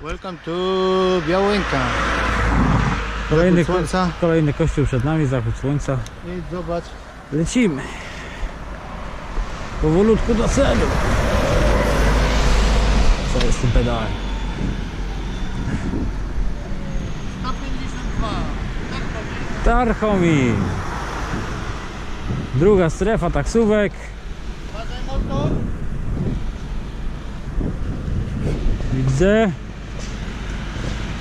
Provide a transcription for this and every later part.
Welcome to Białęka. Kolejny, Zachód słońca. kolejny kościół przed nami, zachód słońca. I zobacz, Lecimy. Powolutku do celu. Co jest tym pedałem? 152. Tak. Tarchomin. Druga strefa taksówek. Widzę.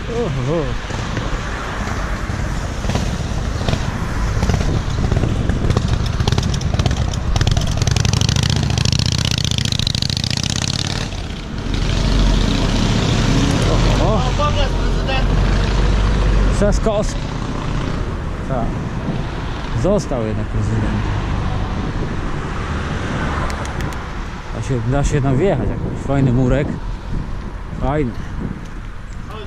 Oho. Prezydent. Trzaskowski. Tak. Został jednak prezydentem. Da się, da się tam wjechać jakoś. Fajny murek. Fajny. Oj, to jest pięknie.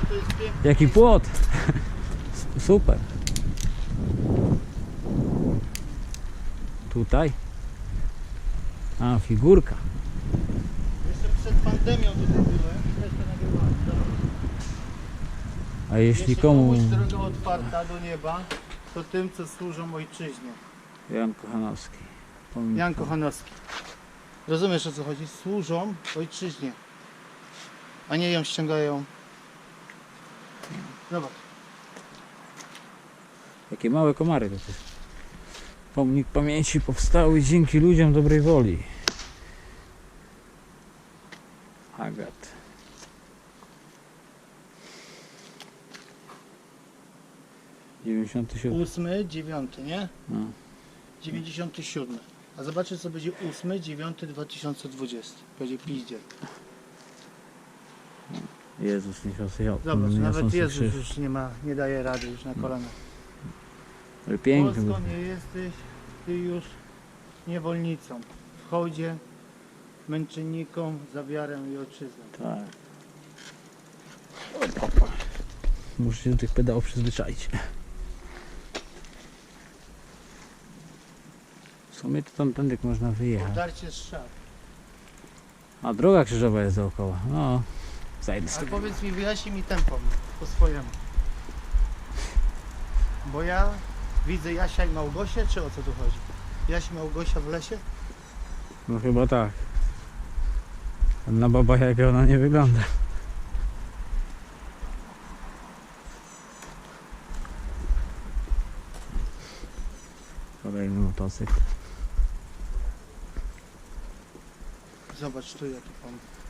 Jaki płot. Super. Tutaj. A, figurka. Jeszcze przed pandemią tutaj byłem. A jeśli Jeśli komu... komuś droga otwarta do nieba, to tym, co służą ojczyźnie. Jan Kochanowski. Pomnik- Jan Kochanowski. Rozumiesz o co chodzi? Służą ojczyźnie, a nie ją ściągają. Zobacz. Jakie małe komary to. Pomnik pamięci powstały dzięki ludziom dobrej woli. Agat. Dziewięćdziesiąty siódmy. Ósmy, dziewiąty, nie? No. 97. A zobaczcie co będzie 8, 9, 2020. Będzie piździel. Jezus niosący się. Zobacz, nawet Jezus krzyż. już nie ma, nie daje rady już na kolana. Ale piękny nie jesteś, ty już niewolnicą. W hołdzie męczennikom za wiarę i ojczyznę. Tak. Muszę się do tych pedałów przyzwyczaić. W sumie to tam tędy można wyjechać. Podarcie strzał. A droga krzyżowa jest dookoła. No, zajdę z Ale tego. powiedz mi, wyjaśnij mi tempo po swojemu. Bo ja widzę Jasia i Małgosię, czy o co tu chodzi? Jaś i Małgosia w lesie? No chyba tak. Na baba jak ona nie wygląda. Kolejny motocykl. Zobacz tu jaki pomnik.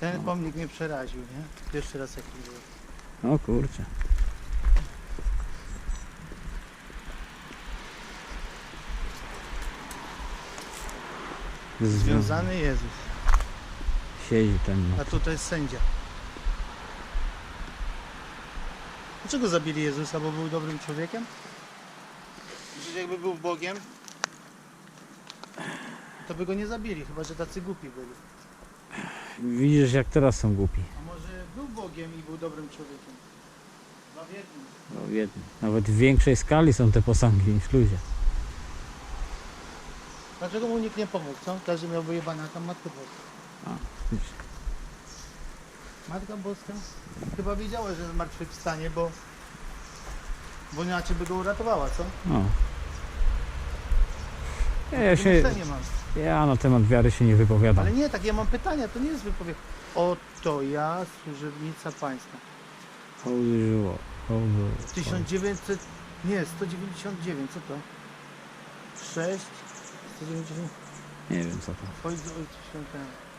Ten pomnik mnie przeraził, nie? Pierwszy raz jaki był. O kurczę. Związany. Jezus, Siedzi ten. No. a tutaj jest sędzia. Dlaczego zabili Jezusa, bo był dobrym człowiekiem? Przecież jakby był Bogiem, to by go nie zabili, chyba że tacy głupi byli. Widzisz jak teraz są głupi. A może był Bogiem i był dobrym człowiekiem? Dwa w jednym. No, w jednym. Nawet w większej skali są te posągi niż ludzie. Dlaczego mu nikt nie pomógł, co? Każdy miał wyjebane, a tam Matkę Boską. A, widzisz. Matka Boska chyba wiedziała, że zmartwychwstanie, bo bo inaczej by go uratowała, co? No. Ja, ja, się, Pomyślenie mam. Ja na temat wiary się nie wypowiadam. Ale nie, tak ja mam pytania, to nie jest wypowiedź. Oto ja, służebnica państwa. Holy żyło. Holy. 1900, nie, 199, co to? 6, 199, Nie wiem co to.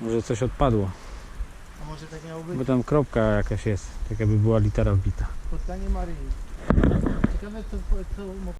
Może coś odpadło. A może tak miało być? Bo tam kropka jakaś jest. Tak jakby była litera wbita. Spotkanie Maryi. Ciekawe co, co